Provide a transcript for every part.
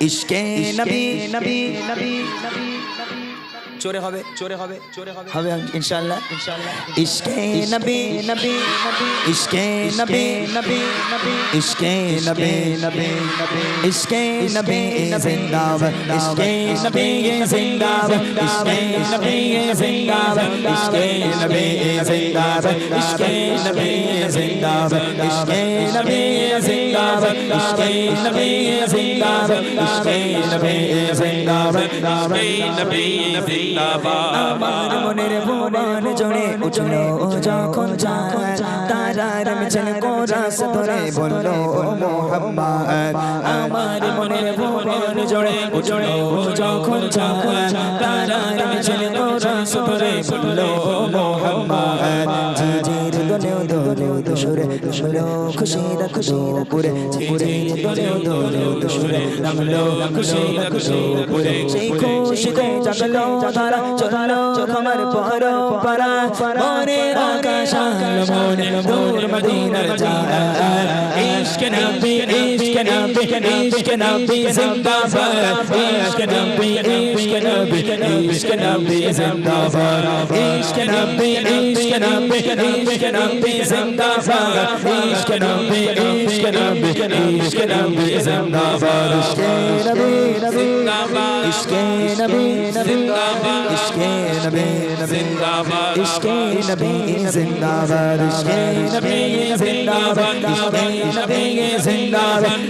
ইশকে নবী নবী নবী চোরে হবে চোরে হবে চোরে হবে হবে ইনশাআল্লাহ ইনশাআল্লাহ ইশকে নবী নবী নবী ইশকে নবী নবী নবী ইশকে নবী নবী নবী ইশকে নবী জিন্দাবাদ ইশকে নবী জিন্দাবাদ ইশকে নবী জিন্দাবাদ ইশকে নবী জিন্দাবাদ ইশকে নবী জিন্দাবাদ ইশকে নবী জিন্দাবাদ ইশকে নবী জিন্দাবাদ ইশকে নবী জিন্দাবাদ ইশকে নবী জিন্দাবাদ আমার মনের ভুবন জুড়ে উঠল যখন তারার মিছিল কোরাস ধরে বলল মোহাম্মদ, আমার মনের ভুবন জুড়ে উঠল যখন তারার মিছিল কোরাস ধরে বলল মোহাম্মদ দোসরে দোসরে খুশি দা খুশি পুরে পুরে দোলে দোলে দোসরে নামলো খুশি দা খুশি পুরে, সেই খুশিতে জাগলো ধারা চলো খমর পর পারা মনে আকাশ মনে দূর মদিনার যারা ইশক নবী نبی عشق نبی زندہ باد عشق نبی عشق نبی عشق نبی زندہ باد عشق نبی عشق نبی عشق نبی زندہ باد عشق نبی عشق نبی عشق نبی زندہ باد عشق نبی زندہ باد عشق نبی زندہ باد عشق نبی زندہ باد عشق نبی زندہ باد عشق نبی زندہ باد عشق نبی زندہ باد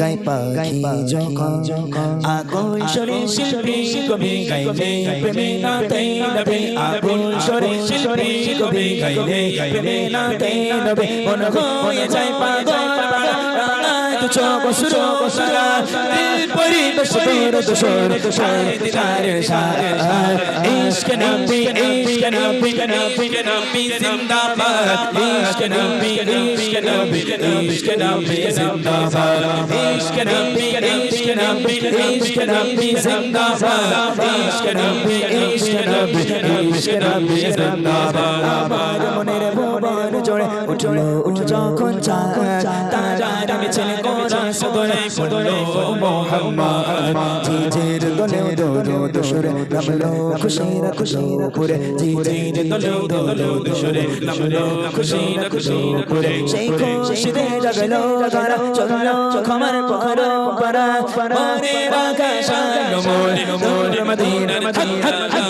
গাই পাখি যখন সরে শিল্পী কবি গাইলে, প্রেমে না তাই নবে। সরে শিল্পী কবি গাইলে, প্রেমে না তাই নবে। মন হয়ে তু চোখ সুরো সারা দিল পরিবেশ তোর দোসর দোসর দিদারের সারে ইশক নবী ইশক নবী নবী নবী জিন্দাবাদ ইশক নবী ইশক নবী উঠল যখন মিছিল কোরা সদরে বলল মোহাম্মদ জিজির দোলে দোলো দোসরে নামলো খুশির খুশির পুরে জিজির দোলে দোলো দোসরে নামলো খুশির খুশির পুরে সেই খুশিতে জাগলো তারা চলল খমর পর পারা মনে রাখা শালো মোর মোর মদিনা মদিনা